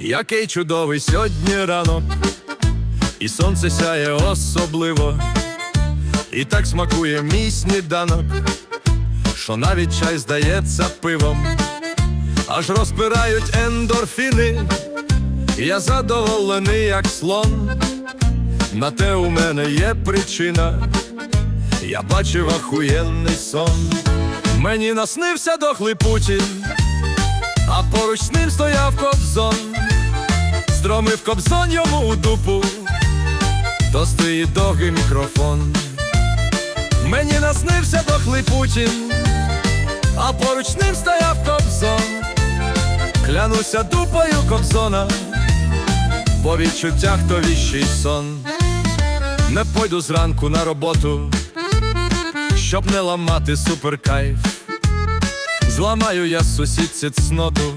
Який чудовий сьогодні ранок, і сонце сяє особливо, і так смакує мій сніданок, що навіть чай здається пивом, аж розпирають ендорфіни, я задоволений, як слон. На те у мене є причина, я бачив ахуєнний сон. Мені наснився дохлий Путін, а поруч з ним стояв кобзон, стромив кобзон йому у дупу, то стоїть довгий мікрофон. Мені наснився дохлий Путін, а поруч ним стояв кобзон, клянуся дупою кобзона, по відчуттях то віщий сон. Не пойду зранку на роботу, щоб не ламати суперкайф. Зламаю я сусідці цноту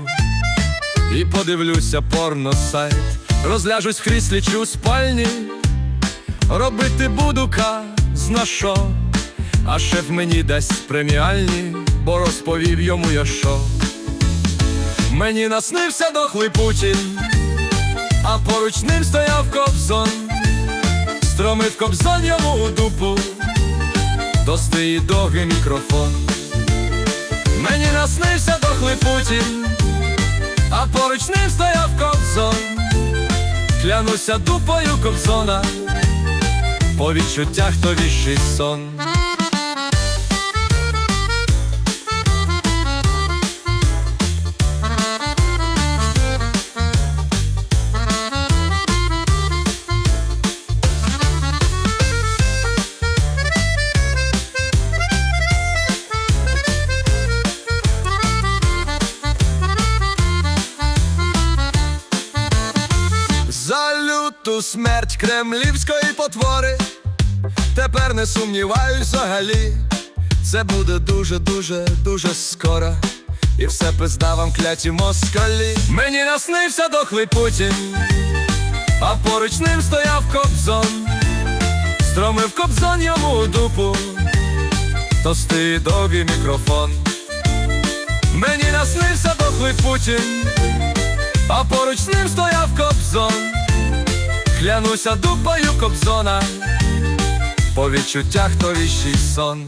і подивлюся порно сайт. Розляжусь в кріслі чи у спальні, робити буду казна що, а шеф мені дасть преміальні, бо розповів йому я що. Мені наснився дохлий Путін, а поруч ним стояв кобзон, стромив кобзон йому у дупу, стоїть довгий мікрофон. Мені наснився дохлий Путін, а поруч ним стояв кобзон, клянуся дупою кобзона, по відчуттях то віщий сон. Смерть кремлівської потвори, тепер не сумніваюсь взагалі. Це буде дуже, дуже, скоро. І все пизда вам кляті москалі. Мені наснився дохлий Путін, а поруч ним стояв кобзон, стромив кобзон йому у дупу, товстий довгий мікрофон. Мені наснився дохлий Путін, а поруч ним стояв клянуся дупою кобзона, по відчуттях то віщий сон.